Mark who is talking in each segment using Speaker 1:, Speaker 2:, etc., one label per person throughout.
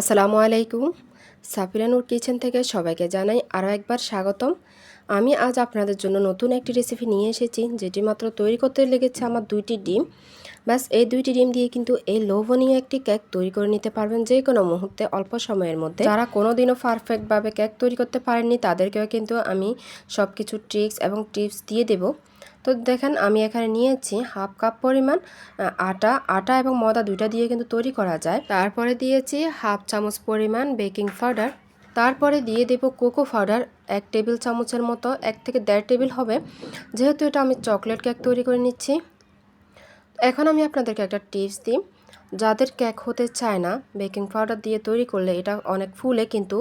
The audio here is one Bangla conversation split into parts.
Speaker 1: আসসালামু আলাইকুম। সাফিরানুর কিচেন থেকে সবাইকে জানাই আরও একবার স্বাগতম। আমি আজ আপনাদের জন্য নতুন একটি রেসিপি নিয়ে এসেছি, যেটি মাত্র তৈরি করতে লেগেছে আমার দুইটি ডিম। ব্যাস, এই দুইটি ডিম দিয়ে কিন্তু এই লোভনীয় একটি কেক তৈরি করে নিতে পারবেন যে কোনো মুহূর্তে অল্প সময়ের মধ্যে। যারা কোনোদিনও পারফেক্টভাবে কেক তৈরি করতে পারেননি, তাদেরকেও কিন্তু আমি সব কিছু ট্রিক্স এবং টিপস দিয়ে দেবো। তো দেখেন আমি এখানে নিয়েছি হাফ কাপ পরিমাণ আটা। আটা এবং ময়দা দুইটা দিয়ে কিন্তু তৈরি করা যায়। তারপরে দিয়েছি হাফ চামচ পরিমাণ বেকিং পাউডার। তারপরে দিয়ে দেব কোকো পাউডার, এক টেবিল চামচের মতো, এক থেকে দেড় টেবিল হবে। যেহেতু এটা আমি চকলেট কেক তৈরি করে নিচ্ছি। এখন আমি আপনাদেরকে একটা টিপস দিই। যাদের কেক হতে চায় না, বেকিং পাউডার দিয়ে তৈরি করলে এটা অনেক ফুলে কিন্তু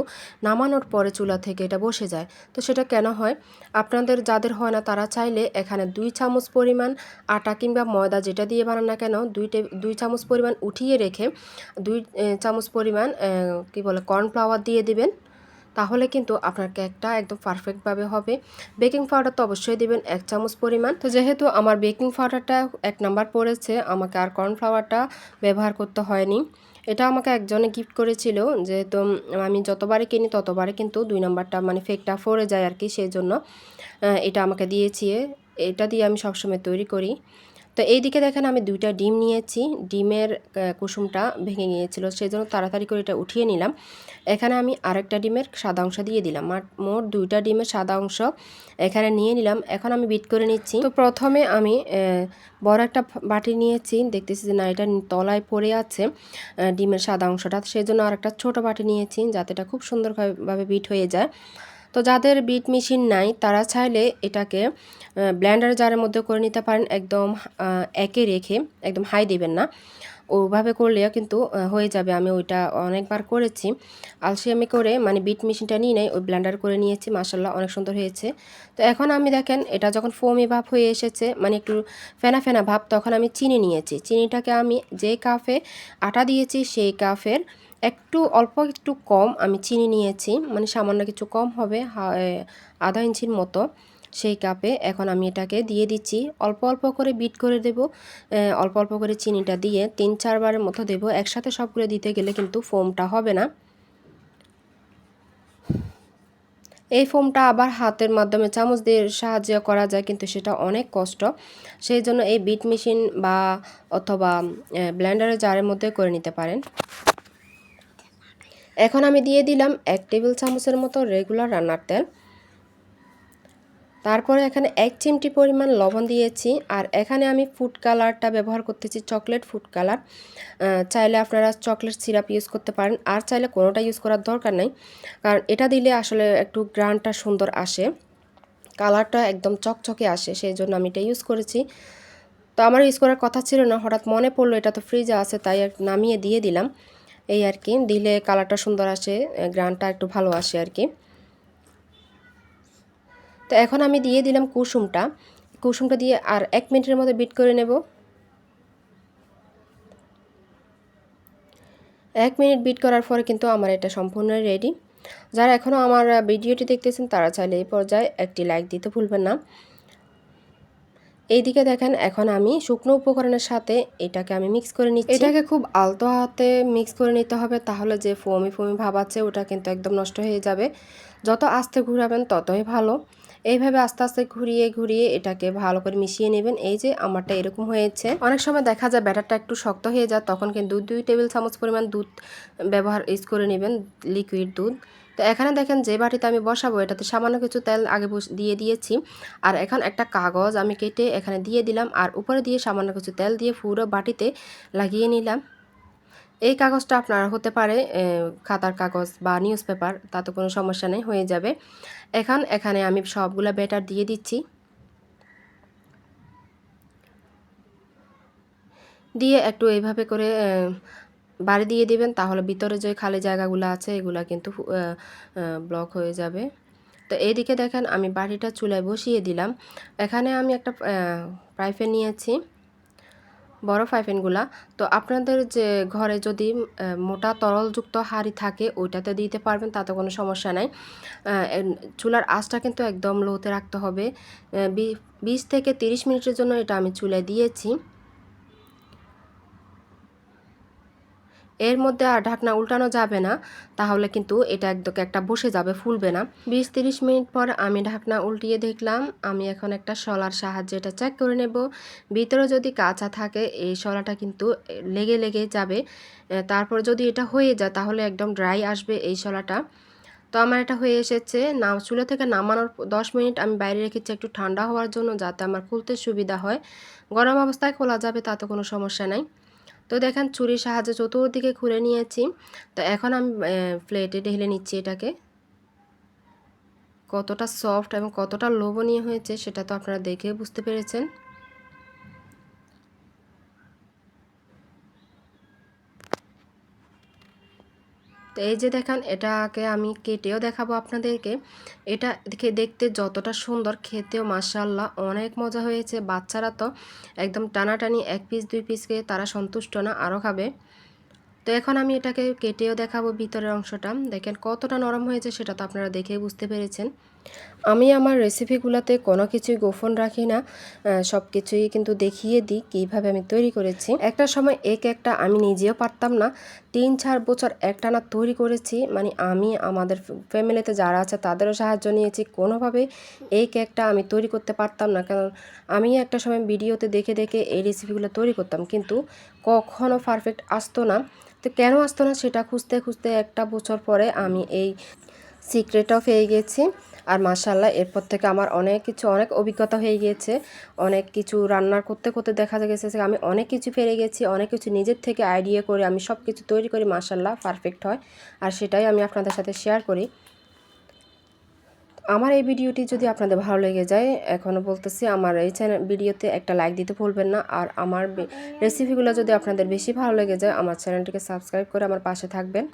Speaker 1: নামানোর পরে চুলা থেকে এটা বসে যায়। তো সেটা কেন হয়? আপনাদের যাদের হয় না তারা চাইলে এখানে দুই চামচ পরিমাণ আটা কিংবা ময়দা যেটা দিয়ে বানান না কেন, দুই দুই চামচ পরিমাণ উঠিয়ে রেখে দুই চামচ পরিমাণ কি বলে, কর্নফ্লাওয়ার দিয়ে দিবেন। তাহলে কিন্তু আপনার কেকটা একদম পারফেক্টভাবে হবে। বেকিং পাউডার তো অবশ্যই দিবেন, এক চামচ পরিমাণ। তো যেহেতু আমার বেকিং পাউডারটা এক নাম্বার পড়েছে, আমাকে আর কর্নফ্লাওয়ারটা ব্যবহার করতে হয়নি। এটা আমাকে একজনে গিফট করেছিল, যেহেতু আমি যতবারে কিনি ততবারে কিন্তু দুই নাম্বারটা মানে ফেকটা ফরে যায় আর কি সেই জন্য এটা আমাকে দিয়েছি। এটা দিয়ে আমি সবসময় তৈরি করি। তো এইদিকে দেখেন আমি দুইটা ডিম নিয়েছি। ডিমের কুসুমটা ভেঙে গিয়েছিল সেই জন্য তাড়াতাড়ি করে এটা উঠিয়ে নিলাম। এখানে আমি আরেকটা ডিমের সাদা অংশ দিয়ে দিলাম মোট দুইটা ডিমের সাদা অংশ এখানে নিয়ে নিলাম। এখন আমি বিট করে নিচ্ছি। তো প্রথমে আমি বড় একটা বাটি নিয়েছি। দেখতেছি যে না, এটা তলায় পড়ে আছে ডিমের সাদা অংশটা। সেই জন্য আরেকটা ছোটো বাটি নিয়েছি, যাতে এটা খুব সুন্দরভাবে বিট হয়ে যায়। তো যাদের বিট মেশিন নাই, তারা চাইলে এটাকে ব্ল্যান্ডার জারের মধ্যে করে নিতে পারেন, একদম একে রেখে, একদম হাই দেবেন না। ওভাবে করলেও কিন্তু হয়ে যাবে। আমি ওইটা অনেকবার করেছি। আলসিয়ামি করে মানে বিট মেশিনটা নিয়ে নেই, ওই ব্ল্যান্ডার করে নিয়েছি। মাসাল্লাহ অনেক সুন্দর হয়েছে। তো এখন আমি দেখেন, এটা যখন ফোমি ভাব হয়ে এসেছে মানে একটু ফেনা ফেনা ভাব, তখন আমি চিনি নিয়েছি। চিনিটাকে আমি যে কাফে আটা দিয়েছি, সেই কাফের একটু, অল্প একটু কম আমি চিনি নিয়েছি। মানে সামান্য কিছু কম হবে আধা ইঞ্চির মতো সেই কাপে এখন আমি এটাকে দিয়ে দিচ্ছি। অল্প অল্প করে বিট করে দেব। অল্প অল্প করে চিনিটা দিয়ে তিন, চারবারের মতো দেব। একসাথে সবগুলো দিতে গেলে কিন্তু ফোমটা হবে না। এই ফোমটা আবার হাতের মাধ্যমে চামচ দিয়ে সাহায্য করা যায়, কিন্তু সেটা অনেক কষ্ট। সেই জন্য এই বিট মেশিন বা অথবা ব্লেন্ডারের জারের মধ্যে করে নিতে পারেন। এখন আমি দিয়ে দিলাম এক টেবিল চামচের মতো রেগুলার রান্নার তেল। তারপরে এখানে এক চিমটি পরিমাণ লবণ দিয়েছি আর এখানে আমি ফুড কালারটা ব্যবহার করতেছি চকলেট ফুড কালার চাইলে আপনারা চকলেট সিরাপ ইউজ করতে পারেন আর চাইলে কোনোটা ইউজ করার দরকার নেই। কারণ এটা দিলে আসলে একটু গ্রানটা সুন্দর আসে। কালারটা একদম চকচকে আসে সেই জন্য আমি এটা ইউজ করেছি। তো আমার ইউজ করার কথা ছিল না, হঠাৎ মনে পড়ল এটা তো ফ্রিজে আছে, তাই নামিয়ে দিয়ে দিলাম। এই আর কি। দিলে কালারটা সুন্দর আসে গ্রানটা একটু ভালো আসে আর কি। তো এখন আমি দিয়ে দিলাম কুসুমটা। কুসুমটা দিয়ে আর এক মিনিটের মধ্যে বিট করে নেব। এক মিনিট বিট করার পরে কিন্তু আমার এটা সম্পূর্ণ রেডি। যারা এখনও আমার ভিডিওটি দেখতেছেন, তারা চাইলে এই পর্যায়ে একটি লাইক দিতে ভুলবেন না। এইদিকে দেখেন, এখন আমি শুকনো উপকরণের সাথে এটাকে আমি মিক্স করে নিচ্ছি। এটাকে খুব আলতো হাতে মিক্স করে নিতে হবে, তাহলে যে ফোমি ফোমি ভাব আছে, ওটা কিন্তু একদম নষ্ট হয়ে যাবে। যত আস্তে ঘুরাবেন, ততই ভালো। এইভাবে আস্তে আস্তে ঘুরিয়ে ঘুরিয়ে এটাকে ভালো করে মিশিয়ে নেবেন। এই যে আমারটা এরকম হয়েছে। অনেক সময় দেখা যায় ব্যাটারটা একটু শক্ত হয়ে যায়, তখন কিন্তু দুই টেবিল চামচ পরিমাণ দুধ ব্যবহার ইউজ করে নেবেন, লিকুইড দুধ। তো এখানে দেখেন যে বাটিতে আমি বসাবো, এটাতে সামান্য কিছু তেল আগে দিয়ে দিয়েছি। আর এখন একটা কাগজ আমি কেটে এখানে দিয়ে দিলাম। আর উপরে দিয়ে সামান্য কিছু তেল দিয়ে পুরো বাটিতে লাগিয়ে নিলাম। এই কাগজটা আপনার হতে পারে খাতার কাগজ বা নিউজ পেপার তাতে কোনো সমস্যা নেই, হয়ে যাবে। এখন, এখানে আমি সবগুলো ব্যাটার দিয়ে দিচ্ছি। দিয়ে একটু এইভাবে করে বাড়ি দিয়ে দিবেন, তাহলে ভিতরে যে খালি জায়গাগুলো আছে, এগুলো কিন্তু ব্লক হয়ে যাবে। তো এইদিকে দেখেন, আমি বাড়িটা চুলায় বসিয়ে দিলাম। এখানে আমি একটা ফ্রাই প্যান নিয়েছি। বড় ফাইফেনগুলা, তো আপনাদের যে ঘরে যদি মোটা তরলযুক্ত হাঁড়ি থাকে, ওইটাতে দিতে পারবেন, তাতে কোনো সমস্যা নাই। চুলার আঁচটা কিন্তু একদম লোতে রাখতে হবে। বিশ থেকে তিরিশ মিনিটের জন্য এটা আমি চুলে দিয়েছি। এর মধ্যে আর ঢাকনা উল্টানো যাবে না, তাহলে কিন্তু এটা একদম একটা বসে যাবে, ফুলবে না। বিশ তিরিশ মিনিট পর আমি ঢাকনা উল্টিয়ে দেখলাম, আমি এখন একটা শলার সাহায্যে এটা চেক করে নেব। ভিতরে যদি কাঁচা থাকে, এই শলাটা কিন্তু লেগে লেগে যাবে। তারপর যদি এটা হয়ে যায়, তাহলে একদম ড্রাই আসবে এই শলাটা। তো আমার এটা হয়ে এসেছে। না চুলা থেকে নামানোর দশ মিনিট আমি বাইরে রেখেছি একটু ঠান্ডা হওয়ার জন্য, যাতে আমার খুলতে সুবিধা হয়। গরম অবস্থায় খোলা যাবে, তাতে কোনো সমস্যা নাই। তো দেখেন ছুরির সাহায্যে চতুর্দিকে খুলে নিয়েছি। তো এখন আমি প্লেটে ঢেলে নিচ্ছি এটাকে। কতটা সফট এবং কতটা লোভনীয় হয়েছে সেটা তো আপনারা দেখে বুঝতে পেরেছেন। তো এই যে দেখান, এটাকে আমি কেটেও দেখাবো আপনাদেরকে। এটা দেখে দেখতে যতটা সুন্দর, খেতেও মাসাল্লাহ অনেক মজা হয়েছে। বাচ্চারা তো একদম টানাটানি এক পিস দুই পিস খেয়ে তারা সন্তুষ্ট না, আরও খাবে। তো এখন আমি এটাকে কেটেও দেখাবো ভিতরের অংশটা। দেখেন কতটা নরম হয়েছে, সেটা তো আপনারা দেখেই বুঝতে পেরেছেন। আমি আমার রেসিপিগুলোতে কোনো কিছুই গোপন রাখি না সব কিছুই কিন্তু দেখিয়ে দিই কীভাবে আমি তৈরি করেছি। একটা সময় এক একটা আমি নিজেও পারতাম না, তিন চার বছর একটা না তৈরি করেছি মানে আমি, আমাদের ফ্যামিলিতে যারা আছে তাদেরও সাহায্য নিয়েছি, কোনোভাবে এই কেকটা আমি তৈরি করতে পারতাম না। কারণ আমি একটা সময় ভিডিওতে দেখে দেখে এই রেসিপিগুলো তৈরি করতাম, কিন্তু কখনও পারফেক্ট আসতো না। তো কেন আসতো না সেটা খুঁজতে খুঁজতে একটা বছর পরে আমি এই সিক্রেট অফ হয়ে গেছি। আর মাসাল্লাহ এরপর থেকে আমার অনেক কিছু, অনেক অভিজ্ঞতা হয়ে গিয়েছে। অনেক কিছু রান্নার করতে করতে দেখা গেছে আমি অনেক কিছু পেরে গেছি, অনেক কিছু নিজের থেকে আইডিয়া করে আমি সব কিছু তৈরি করি মাসাল্লাহ পারফেক্ট হয়। আর সেটাই আমি আপনাদের সাথে শেয়ার করি। আমার এই ভিডিওটি যদি আপনাদের ভালো লেগে যায় এখনও বলতেছি আমার এই চ্যানেল ভিডিওতে একটা লাইক দিতে ভুলবেন না। আর আমার রেসিপিগুলো যদি আপনাদের বেশি ভালো লেগে যায়, আমার চ্যানেলটিকে সাবস্ক্রাইব করে আমার পাশে থাকবেন।